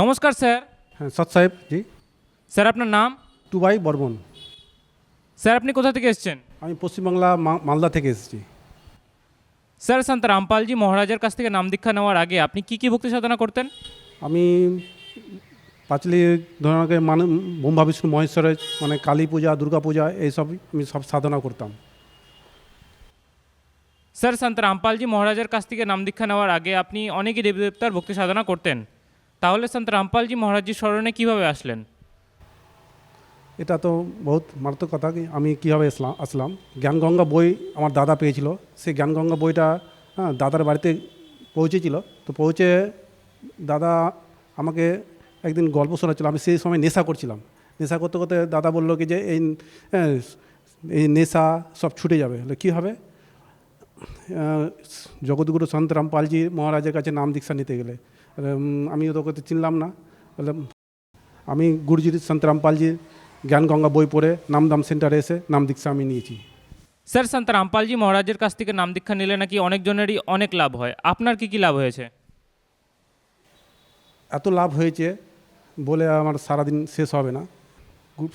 নমস্কার স্যার। হ্যাঁ সৎ সাহেব জি। স্যার আপনার নাম? টুবাই বর্মন। স্যার আপনি কোথা থেকে এসেছেন? আমি পশ্চিমবাংলা মালদা থেকে এসেছি। স্যার সন্ত রামপালজি মহারাজের কাছ থেকে নাম দীক্ষা নেওয়ার আগে আপনি কি কি ভক্তি সাধনা করতেন? আমি পাঁচলি ধরনকে মানে ব্রহ্মা বিষ্ণু মহেশ্বরের মানে কালী পূজা দুর্গা পূজা এইসবই আমি সব সাধনা করতাম। স্যার সন্ত রামপালজি মহারাজের কাছ থেকে নাম দীক্ষা নেওয়ার আগে আপনি অনেকই দেবদেবতার ভক্তি সাধনা করতেন। তাহলে সন্ত রামপালজি মহারাজজির স্মরণে কীভাবে আসলেন? এটা তো বহুত মারাত্মক কথা আমি কীভাবে আসলাম আসলাম? জ্ঞানগঙ্গা বই আমার দাদা পেয়েছিল। সেই জ্ঞানগঙ্গা বইটা হ্যাঁ দাদার বাড়িতে পৌঁছেছিল। তো পৌঁছে দাদা আমাকে একদিন গল্প শোনাচ্ছিল। আমি সেই সময় নেশা করছিলাম। নেশা করতে করতে দাদা বলল কি যে এই হ্যাঁ, এই নেশা সব ছুটে যাবে। কী হবে? জগৎগুরু সন্ত রামপালজি মহারাজের কাছে নাম দীক্ষা নিতে গেলে। আমি তো চিনলাম না। বলে আমি গুরুজির সন্ত রামপালজির জ্ঞানগঙ্গা বই পড়ে নামদাম সেন্টারে এসে নাম দীক্ষা আমি নিয়েছি। স্যার সন্ত রামপালজি মহারাজের কাছ থেকে নাম দীক্ষা নিলে নাকি অনেকজনেরই অনেক লাভ হয়। আপনার কি কি লাভ হয়েছে? এত লাভ হয়েছে বলে আমার সারাদিন শেষ হবে না।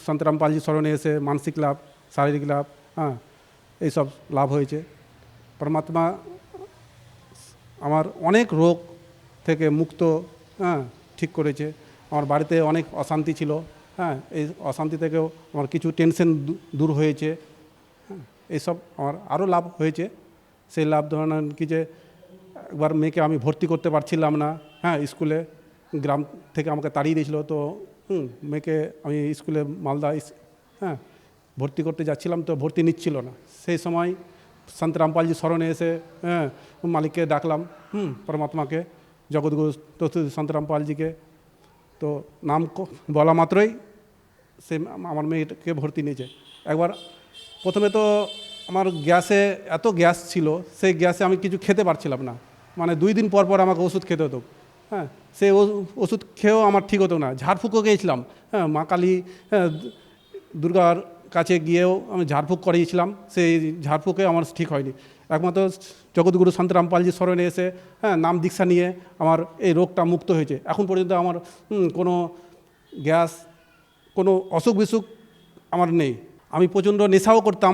সন্ত রামপালজি স্মরণে এসে মানসিক লাভ শারীরিক লাভ হ্যাঁ এইসব লাভ হয়েছে। পরমাত্মা আমার অনেক রোগ থেকে মুক্ত হ্যাঁ ঠিক করেছে। আমার বাড়িতে অনেক অশান্তি ছিল হ্যাঁ এই অশান্তি থেকেও আমার কিছু টেনশন দূর হয়েছে হ্যাঁ এইসব আমার আরও লাভ হয়েছে। সেই লাভ ধরেন কি যে একবার মেয়েকে আমি ভর্তি করতে পারছিলাম না হ্যাঁ স্কুলে, গ্রাম থেকে আমাকে তাড়িয়ে দিয়েছিল। তো মেয়েকে আমি স্কুলে মালদা হ্যাঁ ভর্তি করতে যাচ্ছিলাম, তো ভর্তি নিচ্ছিল না। সেই সময় সন্ত রামপালজি স্মরণে এসে হ্যাঁ মালিককে ডাকলাম, হুম, পরমাত্মাকে, জগৎগুরু সন্ত রামপালজিকে। তো নাম বলা মাত্রই সে আমার মেয়েকে ভর্তি নিয়েছে। একবার প্রথমে তো আমার গ্যাসে এত গ্যাস ছিল, সেই গ্যাসে আমি কিছু খেতে পারছিলাম না। মানে দুই দিন পর পর আমাকে ওষুধ খেতে হতো। হ্যাঁ ও- ওষুধ খেয়েও আমার ঠিক হতো না। ঝাড়ফুঁকো গিয়েছিলাম হ্যাঁ মা কালী হ্যাঁ দুর্গার কাছে গিয়েও আমি ঝাড়ফুঁক করিয়েছিলাম, সেই ঝাড়ফুঁকে আমার ঠিক হয়নি। একমাত্র জগৎগুরু সন্ত রামপালজি স্মরণে এসে হ্যাঁ নাম দীক্ষা নিয়ে আমার এই রোগটা মুক্ত হয়েছে। এখন পর্যন্ত আমার কোনো গ্যাস, কোনো অসুখ বিসুখ আমার নেই। আমি প্রচণ্ড নেশাও করতাম,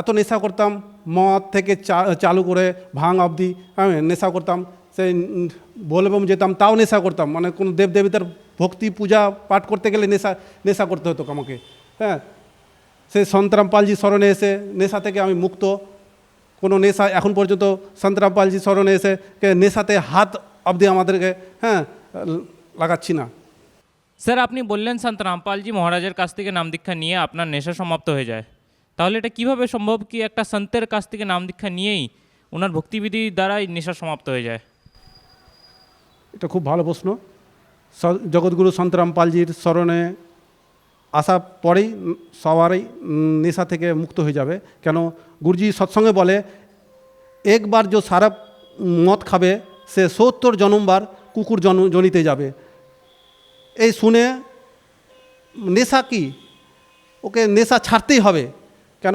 এত নেশা করতাম, মদ থেকে চা, চালু করে ভাঙ অবধি আমি নেশা করতাম, সেই বলবম যেতাম, তাও নেশা করতাম। মানে কোনো দেবদেবীতার ভক্তি পূজা পাঠ করতে গেলে নেশা নেশা করতে হতো আমাকে হ্যাঁ। সেই সন্তরামপালজি স্মরণে এসে নেশা থেকে আমি মুক্ত। কোনো নেশা এখন পর্যন্ত সন্তরামপালজি স্মরণে এসে কে নেশাতে হাত অবধি আমাদেরকে হ্যাঁ লাগাচ্ছি না। স্যার আপনি বললেন সন্ত রামপালজি মহারাজের কাছ থেকে নাম দীক্ষা নিয়ে আপনার নেশা সমাপ্ত হয়ে যায়। তাহলে এটা কীভাবে সম্ভব কি একটা সন্তের কাছ থেকে নাম দীক্ষা নিয়েই ওনার ভক্তিবিধি দ্বারাই নেশা সমাপ্ত হয়ে যায়? এটা খুব ভালো প্রশ্ন। জগৎগুরু সন্তরাম পালজির স্মরণে আসা পরেই সবারই নেশা থেকে মুক্ত হয়ে যাবে। কেন? গুরুজি সৎসঙ্গে বলে, একবার যে সারা মদ খাবে, সে সত্তর জনমবার কুকুর জন জনিতে যাবে। এই শুনে নেশা কি? ওকে নেশা ছাড়তেই হবে। কেন?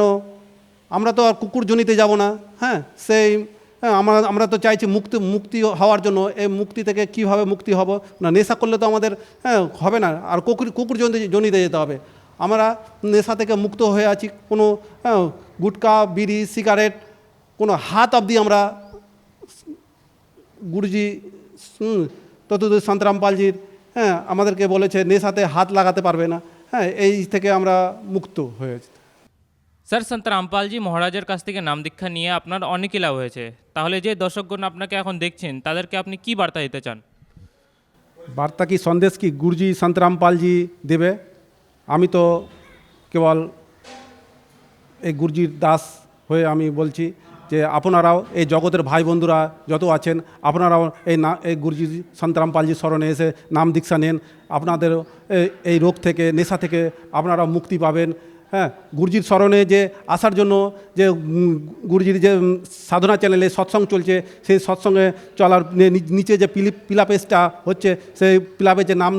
আমরা তো আর কুকুর জনিতে যাব না। হ্যাঁ সেই হ্যাঁ আমরা আমরা তো চাইছি মুক্তি মুক্তি হওয়ার জন্য, এই মুক্তি থেকে কীভাবে মুক্তি হব? না, নেশা করলে তো আমাদের হ্যাঁ হবে না। আর কুকুর কুকুর জনিতে যেতে হবে। আমরা নেশা থেকে মুক্ত হয়ে আছি। কোনো হ্যাঁ গুটকা, বিড়ি, সিগারেট, কোনো হাত অবধি আমরা গুরুজি ততদূর সন্তরামপালজির হ্যাঁ আমাদেরকে বলেছে, নেশাতে হাত লাগাতে পারবে না। হ্যাঁ এই থেকে আমরা মুক্ত হয়েছি স্যার সন্ত রামপালজি মহারাজের কাছ থেকে নাম দীক্ষা নিয়ে আপনার অনেকই লাভ হয়েছে। তাহলে যে দর্শকগণ আপনাকে এখন দেখছেন, তাদেরকে আপনি কি বার্তা দিতে চান? বার্তা কি, সন্দেশ কি? গুরুজি সন্তরামপালজি দেবে। আমি তো কেবল এই গুরুজির দাস হয়ে আমি বলছি যে আপনারাও এই জগতের ভাই বন্ধুরা যত আছেন, আপনারাও এই না, এই গুরুজি সন্তরামপালজি স্মরণে এসে নাম দীক্ষা নেন। আপনাদের এই রোগ থেকে, নেশা থেকে আপনারা মুক্তি পাবেন। হ্যাঁ গুরুজির স্মরণে যে আসার জন্য যে গুরুজির যে সাধনা চ্যানেলে সৎসঙ্গ চলছে সেই সৎসঙ্গে চলার নিচে যে পিলি পিলাপেসটা হচ্ছে সেই পিলাপের যে নাম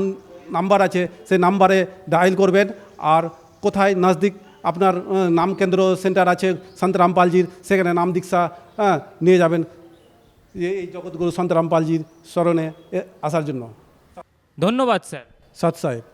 নাম্বার আছে সেই নাম্বারে ডায়াল করবেন। আর কোথায় নাজদিক আপনার নাম কেন্দ্র সেন্টার আছে সন্ত রামপালজির সেখানে নাম দীক্ষা হ্যাঁ, নিয়ে যাবেন। এই এই জগৎগুরু সন্ত রামপালজির স্মরণে এ, আসার জন্য। ধন্যবাদ স্যার। সৎ সাহেব।